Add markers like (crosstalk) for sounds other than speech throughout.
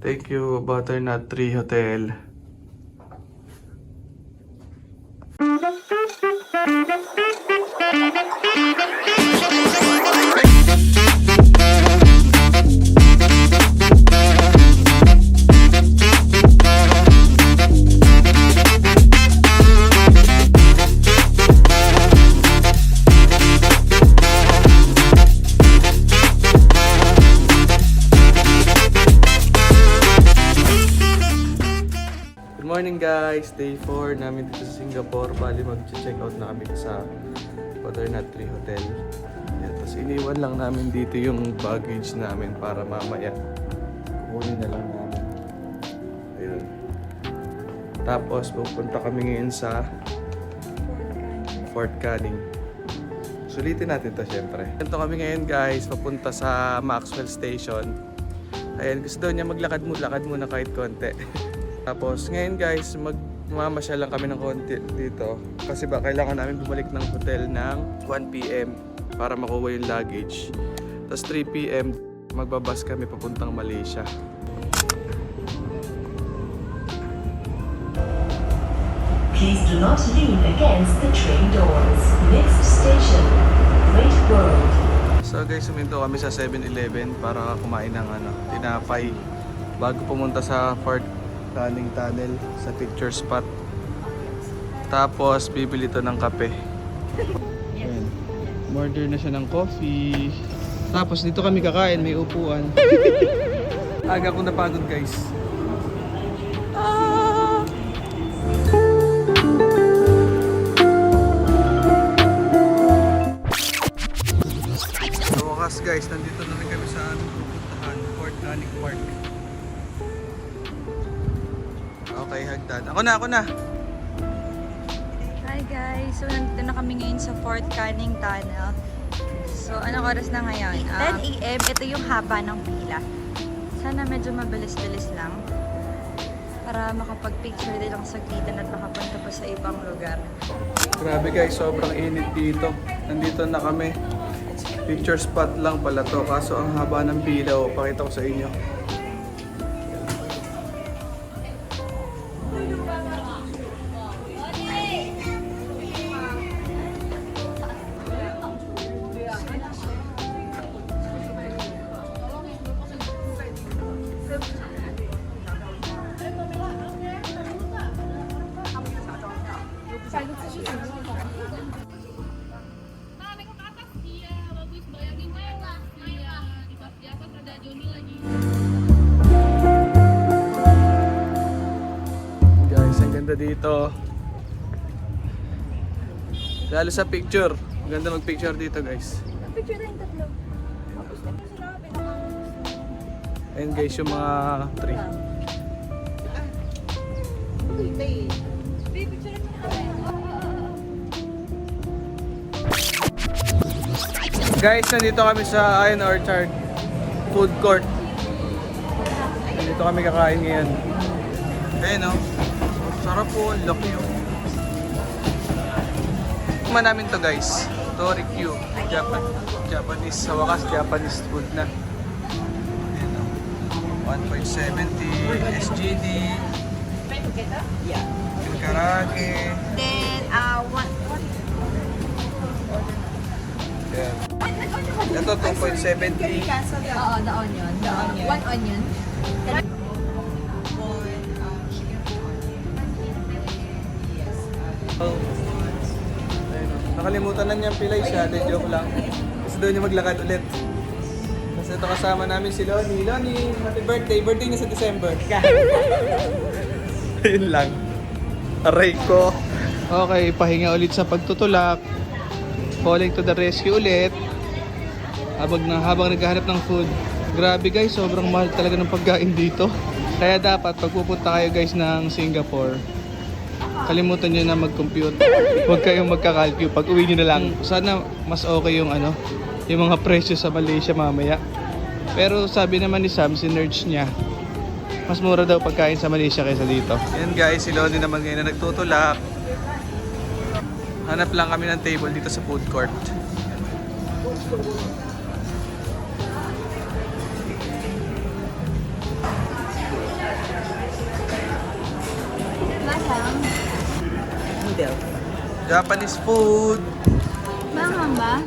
Thank you, Butternut Tree Hotel. Guys! Day 4 namin dito sa Singapore. Bali mag-check out na kami sa Butternut Tree Hotel. Yan, tapos iniwan lang namin dito yung baggage namin para mamaya kukunin na lang namin. Ayun. Tapos pupunta kami ngayon sa Fort Canning. Sulitin natin to syempre. Ito kami ngayon guys, papunta sa Maxwell Station. Ayan, gusto daw niya maglakad mo, lakad muna kahit konti. (laughs) Tapos ngayon guys, magmamasyal lang kami ng konti dito. Kasi ba, kailangan namin bumalik ng hotel ng 1pm para makuha yung luggage. Tapos 3pm, magbabas kami papuntang Malaysia. Please do not lean against the train doors. Next station, Great World. So guys, suminto kami sa 7-Eleven para kumain ng ano, tinapay bago pumunta sa Fort Canning Tunnel sa picture spot. Tapos bibili to ng kape. Ayan. Order na siya ng coffee. Tapos dito kami kakain, may upuan. (laughs) Aga ko napagod guys. Ah! Sa wakas guys, nandito na rin kami sa aming pupuntahan, Fort Canning Park. Okay, hagdan. Ako na, ako na. Hi guys! So, nandito na kami ngayon sa Fort Canning Tunnel. So, anong oras na ngayon? 10 a.m. Ito yung haba ng pila. Sana medyo mabilis-bilis lang. Para makapag-picture din lang sa glitan at makapunta pa sa ibang lugar. Grabe guys, sobrang init dito. Nandito na kami. Picture spot lang pala to. Kaso ang haba ng pila, oh, pakita ko sa inyo. Guys, ang ganda dito. Lalo sa picture. Ang ganda mag-picture dito guys. Picture na yung tatlo. Ayan guys yung mga tree. Guys, nandito kami sa Iron Orchard Food Court. Nandito kami kakain ngayon. Ayan o. Sarap po. Ang laki o. Tikman namin to guys. Torikyu. Japan, Japanese. Sa wakas, Japanese food na. Ayan o. 1.70 SGD. Yung karage. Then, uh, one, Ayan. Ito 2.70. Oo, the onion. The onion. One onion. Ayun, oh. Nakalimutan na niyang pilay siya, de joke lang. Gusto daw niya maglakad ulit. Tapos ito kasama namin si Lonnie. Lonnie, happy birthday. Birthday niya sa December. (laughs) Ayun lang. Aray ko. Okay, pahinga ulit sa pagtutulak. Falling to the rescue ulit. Habang, na, habang naghahanap ng food. Grabe guys, sobrang mahal talaga ng pagkain dito. Kaya dapat pag pupunta kayo guys ng Singapore, kalimutan nyo na mag-compute. Huwag kayong magkakalcule. Pag uwi nyo na lang, sana mas okay yung ano, yung mga presyo sa Malaysia mamaya. Pero sabi naman ni Sam, sinerge niya, mas mura daw pagkain sa Malaysia kaysa dito. Yan guys, si Lonnie naman ngayon na nagtutulak. Hanap lang kami ng table dito sa food court. Masang. Noodle. Japanese food. Manghang ba?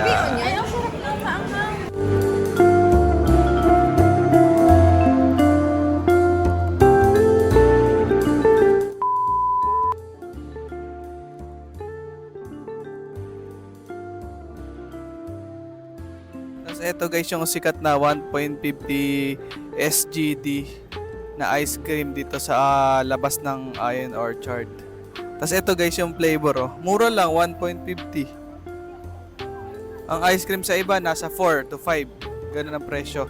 Yeah. Ay, ang sarap ng maanghang. Tapos ito guys yung sikat na 1.50 SGD na ice cream dito sa ah, labas ng Iron Orchard. Tapos ito guys yung flavor oh. Mura lang 1.50. Ang ice cream sa iba nasa 4 to 5. Ganun ang presyo.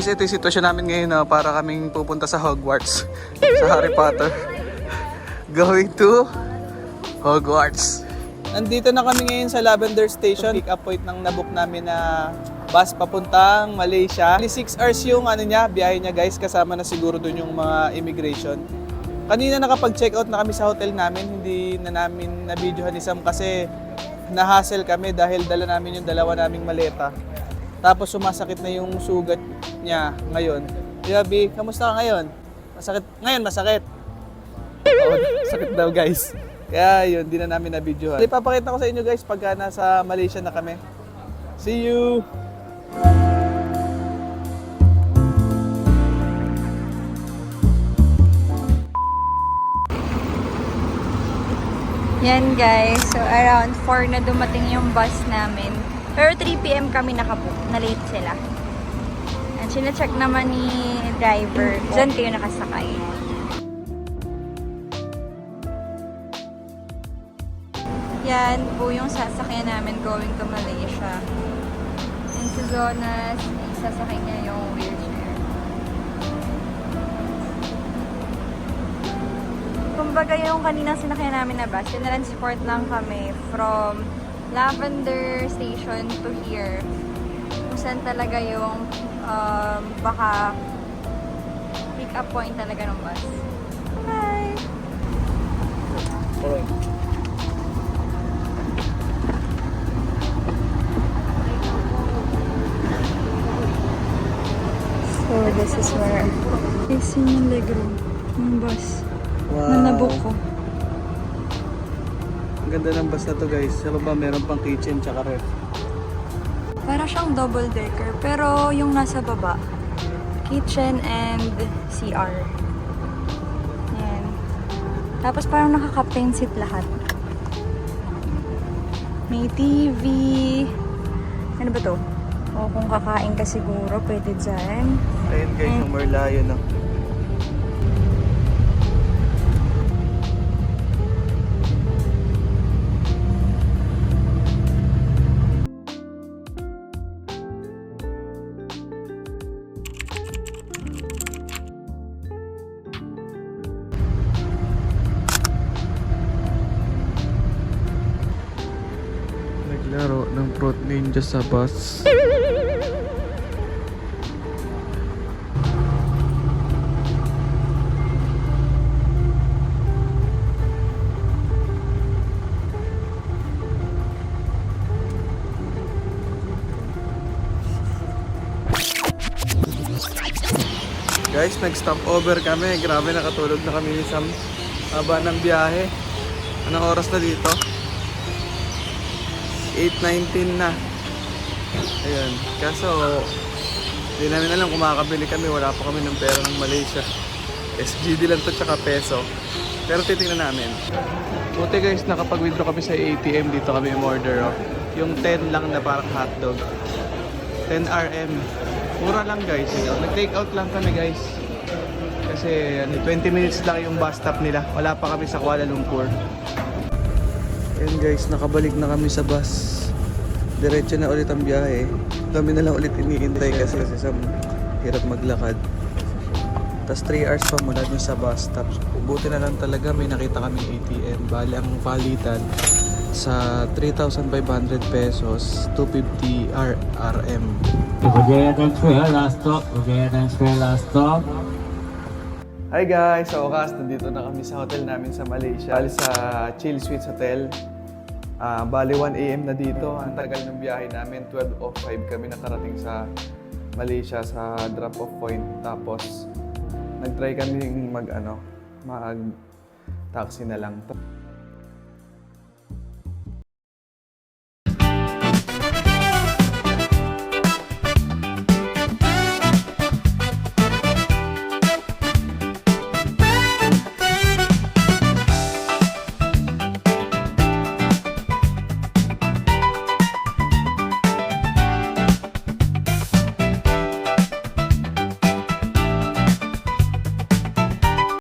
Guys, ito yung sitwasyon namin ngayon na para kaming pupunta sa Hogwarts. sa Harry Potter. (laughs) Going to Hogwarts. Nandito na kami ngayon sa Lavender Station. Pick up point ng nabook namin na bus papuntang Malaysia. 6 hours yung ano niya, biyahe niya guys. Kasama na siguro dun yung mga immigration. Kanina nakapag-check out na kami sa hotel namin. Hindi na namin na-videohan ni Sam kasi na-hassle kami dahil dala namin yung dalawa naming maleta. Tapos sumasakit na yung sugat niya ngayon. Grabe, kamusta ka ngayon? Masakit. Ngayon, masakit. Oo, sakit daw guys. Kaya yun, di na namin na-video. Ipapakita ko sa inyo guys pagka nasa Malaysia na kami. See you! Yan guys, so around 4 na dumating yung bus namin. Pero 3pm kami nakabook, na late sila. And sina-check naman ni driver, dyan kayo nakasakay. Yan po yung sasakyan namin going to Malaysia. And si Jonas, sasakay niya yung wheelchair. Kumbaga yung kanina sinakyan namin na bus, transport lang kami from Lavender Station to here. Kung saan talaga yung um, baka pick up point talaga ng bus. Bye! So this is where is yung legroom ng bus na nabook ko. Ang ganda ng bus na to guys. Sa baba meron pang kitchen tsaka ref. Para siyang double decker, pero yung nasa baba, kitchen and CR. Yan. Tapos parang naka-captain seat lahat. May TV. Ano ba to? O kung kakain ka siguro, pwede dyan. Ayun guys, yung Merlion no. Fruit Ninja sa bus. Guys, nag-stop over kami. Grabe, nakatulog na kami Sam. Haba ng biyahe. Anong oras na dito? 8.19 na. Ayun. Kaso, hindi namin alam kung makakabili kami. Wala pa kami ng pera ng Malaysia. SGD lang to tsaka peso. Pero titingnan namin. Buti guys, nakapag-withdraw kami sa ATM. Dito kami order. Oh. Yung 10 lang na parang hotdog. 10 RM. Mura lang guys. Nag-take out lang kami guys. Kasi ano, 20 minutes lang yung bus stop nila. Wala pa kami sa Kuala Lumpur. Ayan guys, nakabalik na kami sa bus. Diretso na ulit ang biyahe. Kami na lang ulit iniintay kasi kasi sa hirap maglakad. Tapos 3 hours pa mula dun sa bus stop. Buti na lang talaga may nakita kami ATM. Bali ang palitan sa 3,500 pesos, 250 R RM. Ujaya Transfer, last stop. Ujaya Transfer, last stop. Hi guys! Sa wakas, nandito na kami sa hotel namin sa Malaysia. Bali sa Chill Suites Hotel. Ah, bali 1 a.m. na dito. Ang tagal ng biyahe namin. 12.05 kami nakarating sa Malaysia sa drop-off point. Tapos, nag-try kami mag, ano, mag taxi na lang.